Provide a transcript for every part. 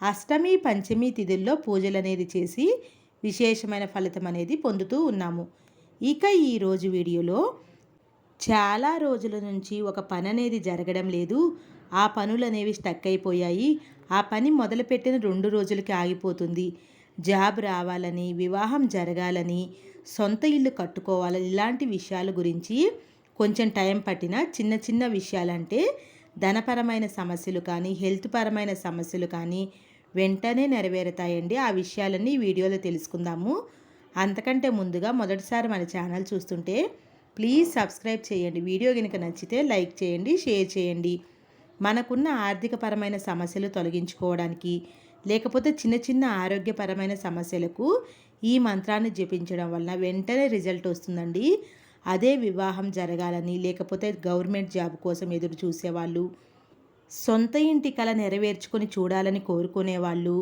అష్టమి పంచమి తిథుల్లో పూజలు అనేది చేసి విశేషమైన ఫలితం అనేది పొందుతూ ఉన్నాము. ఇక ఈరోజు వీడియోలో చాలా రోజుల నుంచి ఒక పని అనేది జరగడం లేదు. ఆ పనులు అనేవి స్టక్ అయిపోయాయి. ఆ పని మొదలుపెట్టిన రెండు రోజులకి ఆగిపోతుంది. జాబ్ రావాలని వివాహం జరగాలని సొంత ఇల్లు కట్టుకోవాలని ఇలాంటి విషయాల గురించి కొంచెం టైం పట్టిన చిన్న చిన్న విషయాలంటే ధనపరమైన సమస్యలు కానీ హెల్త్ పరమైన సమస్యలు కానీ వెంటనే నెరవేరుతాయండి. ఆ విషయాలన్నీ వీడియోలో తెలుసుకుందాము. అంతకంటే ముందుగా మొదటిసారి మన ఛానల్ చూస్తుంటే ప్లీజ్ సబ్స్క్రైబ్ చేయండి. వీడియో కనుక నచ్చితే లైక్ చేయండి షేర్ చేయండి. మనకున్న ఆర్థికపరమైన సమస్యలు తొలగించుకోవడానికి లేకపోతే చిన్న చిన్న ఆరోగ్యపరమైన సమస్యలకు ఈ మంత్రాన్ని జపించడం వలన వెంటనే రిజల్ట్ వస్తుందండి. అదే వివాహం జరగాలని లేకపోతే గవర్నమెంట్ జాబ్ కోసం ఎదురు చూసేవాళ్ళు సొంత ఇంటి కళ నెరవేర్చుకొని చూడాలని కోరుకునేవాళ్ళు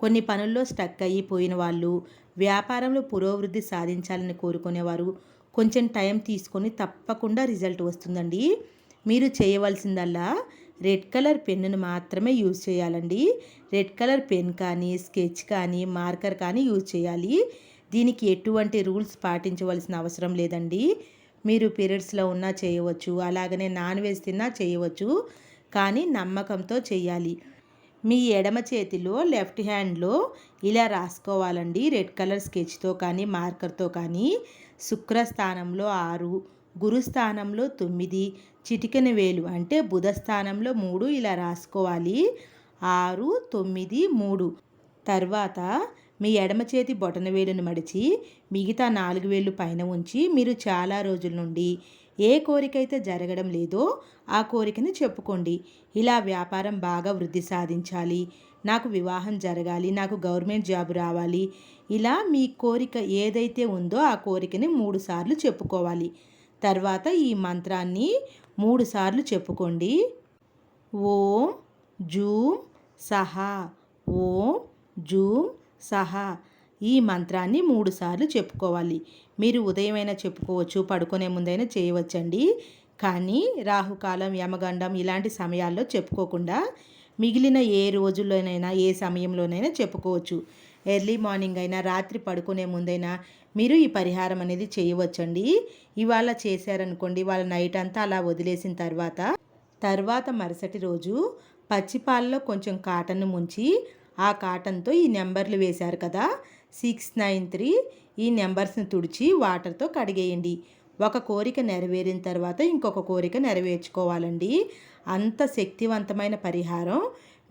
కొన్ని పనుల్లో స్టక్ అయిపోయిన వాళ్ళు వ్యాపారంలో పురోభివృద్ధి సాధించాలని కోరుకునేవారు. కొంచెం టైం తీసుకొని తప్పకుండా రిజల్ట్ వస్తుందండి. మీరు చేయవలసిందల్లా రెడ్ కలర్ పెన్నును మాత్రమే యూజ్ చేయాలండి. రెడ్ కలర్ పెన్ కానీ స్కెచ్ కానీ మార్కర్ కానీ యూజ్ చేయాలి. దీనికి ఎటువంటి రూల్స్ పాటించవలసిన అవసరం లేదండి. మీరు పీరియడ్స్లో ఉన్నా చేయవచ్చు అలాగనే నాన్ వెజ్ తిన్నా చేయవచ్చు. కానీ నమ్మకంతో చేయాలి మీ ఎడమ చేతిలో లెఫ్ట్ హ్యాండ్లో ఇలా రాసుకోవాలండి. రెడ్ కలర్ స్కెచ్తో కానీ మార్కర్తో కానీ. శుక్రస్థానంలో ఆరు గురుస్థానంలో తొమ్మిది చిటికెన వేలు అంటే బుధ స్థానంలో మూడు ఇలా రాసుకోవాలి. ఆరు తొమ్మిది మూడు. తర్వాత మీ ఎడమ చేతి బొటన వేలును మడిచి మిగతా నాలుగు వేలు పైన ఉంచి మీరు చాలా రోజుల నుండి ఏ కోరిక అయితే జరగడం లేదో ఆ కోరికని చెప్పుకోండి. ఇలా వ్యాపారం బాగా వృద్ధి సాధించాలి. నాకు వివాహం జరగాలి. నాకు గవర్నమెంట్ జాబ్ రావాలి. ఇలా మీ కోరిక ఏదైతే ఉందో ఆ కోరికని మూడు సార్లు చెప్పుకోవాలి. తర్వాత ఈ మంత్రాన్ని మూడు సార్లు చెప్పుకోండి. ఓం జూమ్ సహా. ఓం జూమ్ సహా. ఈ మంత్రాన్ని మూడుసార్లు చెప్పుకోవాలి. మీరు ఉదయమైనా చెప్పుకోవచ్చు పడుకునే ముందైనా చేయవచ్చండి. కానీ రాహుకాలం యమగండం ఇలాంటి సమయాల్లో చెప్పుకోకుండా మిగిలిన ఏ రోజుల్లోనైనా ఏ సమయంలోనైనా చెప్పుకోవచ్చు. ఎర్లీ మార్నింగ్ అయినా రాత్రి పడుకునే ముందైనా మీరు ఈ పరిహారం అనేది చేయవచ్చండి. ఇవాళ చేశారనుకోండి వాళ్ళ నైట్ అంతా అలా వదిలేసిన తర్వాత తర్వాత మరుసటి రోజు పచ్చిపాలలో కొంచెం కాటన్ను ముంచి ఆ కాటన్తో ఈ నెంబర్లు వేశారు కదా. సిక్స్ నైన్ త్రీ ఈ నెంబర్స్ని తుడిచి వాటర్తో కడిగేయండి. ఒక కోరిక నెరవేరిన తర్వాత ఇంకొక కోరిక నెరవేర్చుకోవాలండి. అంత శక్తివంతమైన పరిహారం.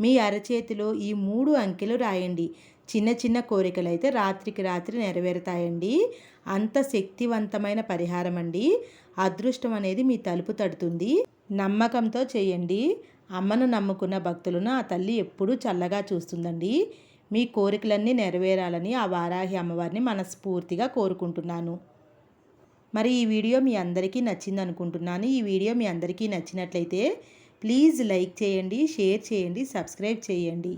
మీ అరచేతిలో ఈ మూడు అంకెలు రాయండి. చిన్న చిన్న కోరికలు అయితే రాత్రికి రాత్రి నెరవేరుతాయండి. అంత శక్తివంతమైన పరిహారం అండి అదృష్టం అనేది మీ తలుపు తడుతుంది. నమ్మకంతో చేయండి. అమ్మను నమ్ముకున్న భక్తులను ఆ తల్లి ఎప్పుడూ చల్లగా చూస్తుందండి. మీ కోరికలన్నీ నెరవేరాలని ఆ వారాహి అమ్మవారిని మనస్ఫూర్తిగా కోరుకుంటున్నాను. మరి ఈ వీడియో మీ అందరికీ నచ్చింది అనుకుంటున్నాను. ఈ వీడియో మీ అందరికీ నచ్చినట్లయితే ప్లీజ్ లైక్ చేయండి షేర్ చేయండి సబ్స్క్రైబ్ చేయండి.